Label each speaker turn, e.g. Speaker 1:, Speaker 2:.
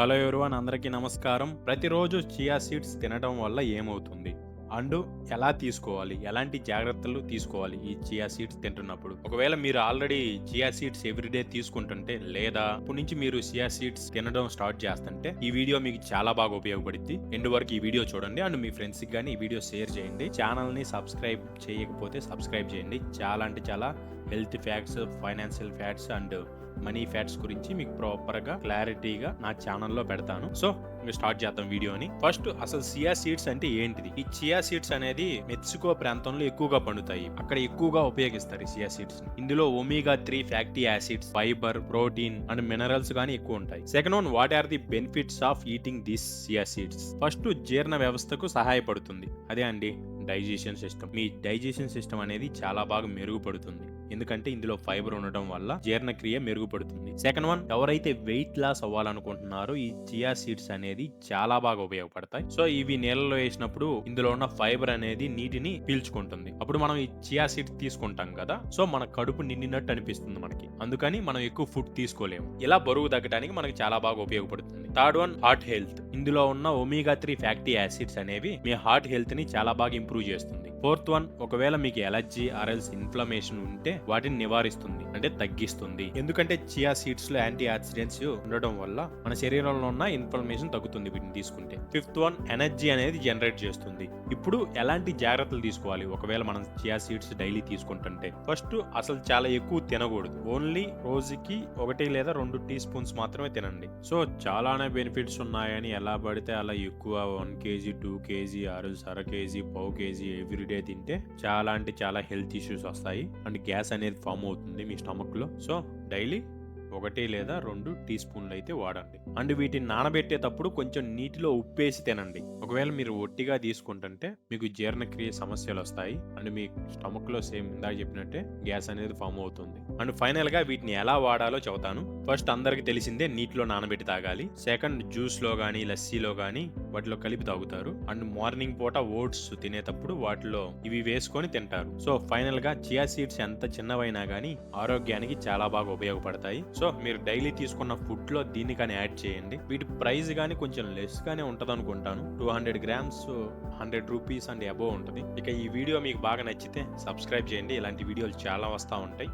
Speaker 1: Hello everyone అందరికీ నమస్కారం. ప్రతిరోజు చియా సీడ్స్ తినడం వల్ల ఏమవుతుంది? అండ్ ఎలా తీసుకోవాలి? ఎలాంటి జాగ్రత్తలు తీసుకోవాలి ఈ చియా సీడ్స్ తింటున్నప్పుడు? ఒకవేళ మీరు ఆల్రెడీ చియా సీడ్స్ ఎవ్రీడే తీసుకుంటుంటే లేదా ఇప్పటి నుంచి మీరు చియా సీడ్స్ తినడం స్టార్ట్ చేస్తుంటే ఈ వీడియో మీకు చాలా బాగా ఉపయోగపడుద్ది. ఎండ్ వరకు ఈ వీడియో చూడండి. అండ్ మీ ఫ్రెండ్స్కి కానీ ఈ వీడియో షేర్ చేయండి. ఛానల్ని సబ్స్క్రైబ్ చేయకపోతే సబ్స్క్రైబ్ చేయండి. చాలా అంటే చాలా health facts financial facts and money facts గురించి మీకు ప్రాపర్గా క్లారిటీగా నా ఛానల్లో పెడతాను. సో మేము స్టార్ట్ చేద్దాం వీడియోని ఫస్ట్ అసలు సియా సీడ్స్ అంటే ఏంటిది? ఈ చియా సీడ్స్ అనేది మెక్సికో ప్రాంతంలో ఎక్కువగా పండుతాయి. అక్కడ ఎక్కువగా ఉపయోగిస్తారు ఈ సీడ్స్ ఇందులో omega three fatty acids fibre protein and minerals గానీ ఎక్కువ ఉంటాయి. Second one what are the benefits of eating this chia seeds? First జీర్ణ వ్యవస్థకు సహాయపడుతుంది. అదే అండి డైజెషన్ సిస్టమ్. మీ డైజెషన్ సిస్టమ్ అనేది చాలా బాగా మెరుగుపడుతుంది. ఎందుకంటే ఇందులో ఫైబర్ ఉండటం వల్ల జీర్ణక్రియ మెరుగుపడుతుంది. సెకండ్ వన్ ఎవరైతే వెయిట్ లాస్ అవ్వాలనుకుంటున్నారో ఈ చియా సీడ్స్ అనేది చాలా బాగా ఉపయోగపడతాయి. సో ఇవి నీళ్ళలో వేసినప్పుడు ఇందులో ఉన్న ఫైబర్ అనేది నీటిని పీల్చుకుంటుంది. అప్పుడు మనం ఈ చియా సీడ్స్ తీసుకుంటాం కదా సో మన కడుపు నిండినట్టు అనిపిస్తుంది మనకి. అందుకని మనం ఎక్కువ ఫుడ్ తీసుకోలేము. ఇలా బరువు తగ్గడానికి మనకి చాలా బాగా ఉపయోగపడుతుంది. Third one heart health. ఇందులో ఉన్న ఒమేగా త్రీ ఫ్యాక్టీ యాసిడ్స్ అనేవి మీ హార్ట్ హెల్త్ని చాలా బాగా ఇంప్రూవ్ చేస్తుంది. ఫోర్త్ వన్ ఒకవేళ మీకు ఎలర్జీ ఆర్ఎల్స్ ఇన్ఫ్లమేషన్ ఉంటే వాటిని నివారిస్తుంది అంటే తగ్గిస్తుంది. ఎందుకంటే చియా సీడ్స్లో యాంటీ ఆక్సిడెంట్స్ ఉండడం వల్ల మన శరీరంలో ఉన్న ఇన్ఫ్లమేషన్ తగ్గుతుంది వీటిని తీసుకుంటే. ఫిఫ్త్ వన్ ఎనర్జీ అనేది జనరేట్ చేస్తుంది. ఇప్పుడు ఎలాంటి జాగ్రత్తలు తీసుకోవాలి? ఒకవేళ మనం చియా సీడ్స్ డైలీ తీసుకుంటుంటే. ఫస్ట్ అసలు చాలా ఎక్కువ తినకూడదు. ఓన్లీ రోజుకి ఒకటి లేదా రెండు టీ స్పూన్స్ మాత్రమే తినండి. సో చాలానే బెనిఫిట్స్ ఉన్నాయని ఎలా పడితే అలా ఎక్కువ వన్ కేజీ టూ కేజీ ఆరు అర కేజీ పావు కేజీ డే తింటే చాలా అంటే చాలా హెల్త్ ఇష్యూస్ వస్తాయి. అండ్ గ్యాస్ అనేది ఫామ్ అవుతుంది మీ స్టమక్లో సో డైలీ ఒకటి లేదా రెండు టీ స్పూన్లు అయితే వాడండి. అండ్ వీటిని నానబెట్టేటప్పుడు కొంచెం నీటిలో ఉప్పేసి తినండి. ఒకవేళ మీరు ఒట్టిగా తీసుకుంటుంటే మీకు జీర్ణక్రియ సమస్యలు వస్తాయి. అండ్ మీ స్టమక్లో సేమ్ ఇందాక చెప్పినట్టే గ్యాస్ అనేది ఫామ్ అవుతుంది. అండ్ ఫైనల్గా వీటిని ఎలా వాడాలో చెబుతాను. ఫస్ట్ అందరికి తెలిసిందే నీటిలో నానబెట్టి తాగాలి. సెకండ్ జ్యూస్లో గానీ లస్సీలో గానీ వాటిలో కలిపి తాగుతారు. అండ్ మార్నింగ్ పూట ఓట్స్ తినేటప్పుడు వాటిలో ఇవి వేసుకొని తింటారు. సో ఫైనల్గా చియా సీడ్స్ ఎంత చిన్నవైనా గానీ ఆరోగ్యానికి చాలా బాగా ఉపయోగపడతాయి. సో మీరు డైలీ తీసుకున్న ఫుడ్లో దీన్ని కానీ యాడ్ చేయండి. వీటి ప్రైస్ కానీ కొంచెం లెస్ గానే ఉంటది అనుకుంటాను two hundred grams hundred rupees and above ఉంటుంది. ఇక ఈ వీడియో మీకు బాగా నచ్చితే సబ్స్క్రైబ్ చేయండి. ఇలాంటి వీడియోలు చాలా వస్తూ ఉంటాయి.